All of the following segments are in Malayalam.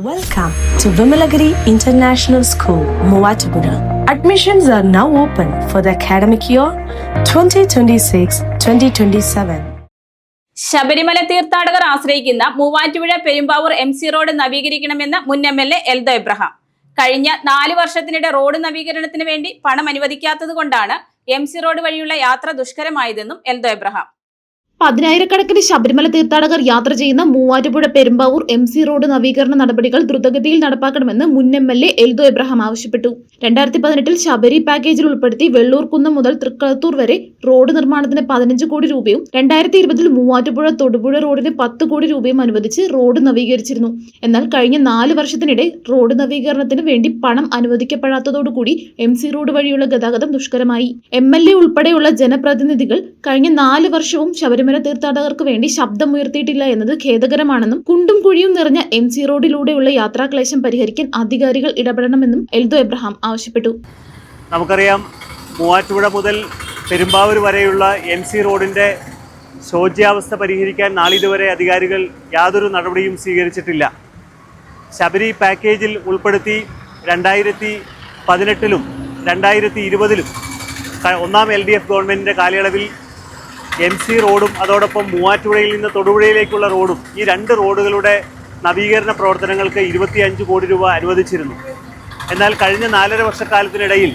Welcome to Vimalagiri International School, Muatupura. Admissions are now open for the academic year 2026-2027. Sabarimala തീർത്ഥാടകർ ആശ്രയിക്കുന്ന Muvattupuzha Perumbavoor M C road നവീകരിക്കണമെന്ന് മുൻ M L A Eldho Abraham കഴിഞ്ഞ നാല് വർഷത്തിനിടെ റോഡ് നവീകരണത്തിന് വേണ്ടി പണം അനുവദിക്കാത്തത് കൊണ്ടാണ് എം സി റോഡ് വഴിയുള്ള യാത്ര ദുഷ്കരമായതെന്നും എൽദോ എബ്രഹാം പതിനായിരക്കണക്കിന് ശബരിമല തീർത്ഥാടകർ യാത്ര ചെയ്യുന്ന Muvattupuzha Perumbavoor M C road നവീകരണ നടപടികൾ ദ്രുതഗതിയിൽ നടപ്പാക്കണമെന്ന് മുൻ M L A Eldho Abraham ആവശ്യപ്പെട്ടു. രണ്ടായിരത്തി പതിനെട്ടിൽ ശബരി പാക്കേജിൽ ഉൾപ്പെടുത്തി വെള്ളൂർകുന്നം മുതൽ തൃക്കളത്തൂർ വരെ റോഡ് നിർമ്മാണത്തിന് പതിനഞ്ച് കോടി രൂപയും രണ്ടായിരത്തി ഇരുപതിൽ മൂവാറ്റുപുഴ തൊടുപുഴ റോഡിന് പത്ത് കോടി രൂപയും അനുവദിച്ച് റോഡ് നവീകരിച്ചിരുന്നു. എന്നാൽ കഴിഞ്ഞ നാല് വർഷത്തിനിടെ റോഡ് നവീകരണത്തിന് വേണ്ടി പണം അനുവദിക്കപ്പെടാത്തതോടുകൂടി എം സി റോഡ് വഴിയുള്ള ഗതാഗതം ദുഷ്കരമായി. എം എൽ എ ഉൾപ്പെടെയുള്ള ജനപ്രതിനിധികൾ കഴിഞ്ഞ നാല് വർഷവും ശബരിമല തീർത്ഥാടകർക്ക് വേണ്ടി ശബ്ദം ഉയർത്തിയിട്ടില്ല എന്നത് ഖേദകരമാണെന്നും കുണ്ടും കുഴിയും നിറഞ്ഞ എം സി റോഡിലൂടെയുള്ള യാത്രാക്ലേശം പരിഹരിക്കാൻ അധികാരികൾ ഇടപെടണമെന്നും എൽദോ എബ്രഹാം ആവശ്യപ്പെട്ടു. നമുക്കറിയാം മൂവാറ്റുപുഴ മുതൽ പെരുമ്പാവൂർ വരെയുള്ള എം സി റോഡിന്റെ ശോച്യാവസ്ഥ പരിഹരിക്കാൻ നാളിതുവരെ അധികാരികൾ യാതൊരു നടപടിയും സ്വീകരിച്ചിട്ടില്ല. ശബരി പാക്കേജിൽ ഉൾപ്പെടുത്തി രണ്ടായിരത്തി പതിനെട്ടിലും രണ്ടായിരത്തി ഇരുപതിലും ഒന്നാം എൽ ഡി എഫ് ഗവൺമെന്റിന്റെ കാലയളവിൽ എം സി റോഡും അതോടൊപ്പം മൂവാറ്റുപുഴയിൽ നിന്ന് തൊടുപുഴയിലേക്കുള്ള റോഡും ഈ രണ്ട് റോഡുകളുടെ നവീകരണ പ്രവർത്തനങ്ങൾക്ക് ഇരുപത്തിയഞ്ച് കോടി രൂപ അനുവദിച്ചിരുന്നു. എന്നാൽ കഴിഞ്ഞ നാലര വർഷക്കാലത്തിനിടയിൽ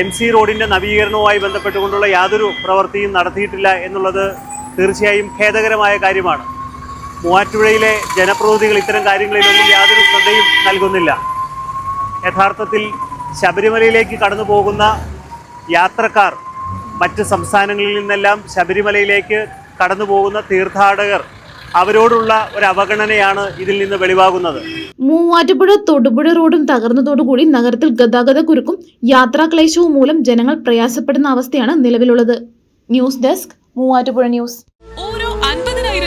എം സി റോഡിന്റെ നവീകരണവുമായി ബന്ധപ്പെട്ടുകൊണ്ടുള്ള യാതൊരു പ്രവൃത്തിയും നടത്തിയിട്ടില്ല എന്നുള്ളത് തീർച്ചയായും ഖേദകരമായ കാര്യമാണ്. മൂവാറ്റുപുഴയിലെ ജനപ്രതിനിധികൾ ഇത്തരം കാര്യങ്ങളിലൊന്നും യാതൊരു ശ്രദ്ധയും നൽകുന്നില്ല. യഥാർത്ഥത്തിൽ ശബരിമലയിലേക്ക് കടന്നു പോകുന്ന യാത്രക്കാർ മറ്റ് സംസ്ഥാനങ്ങളിൽ നിന്നെല്ലാം ശബരിമലയിലേക്ക് കടന്നു പോകുന്ന തീർത്ഥാടകർ അവരോടുള്ള ഒരു അവഗണനയാണ് ഇതിൽ നിന്ന് വെളിവാകുന്നത്. മൂവാറ്റുപുഴ തൊടുപുഴ റോഡും തകർന്നതോടുകൂടി നഗരത്തിൽ ഗതാഗത കുരുക്കും യാത്രാക്ലേശവും മൂലം ജനങ്ങൾ പ്രയാസപ്പെടുന്ന അവസ്ഥയാണ് നിലവിലുള്ളത്. News desk Muvattupuzha news.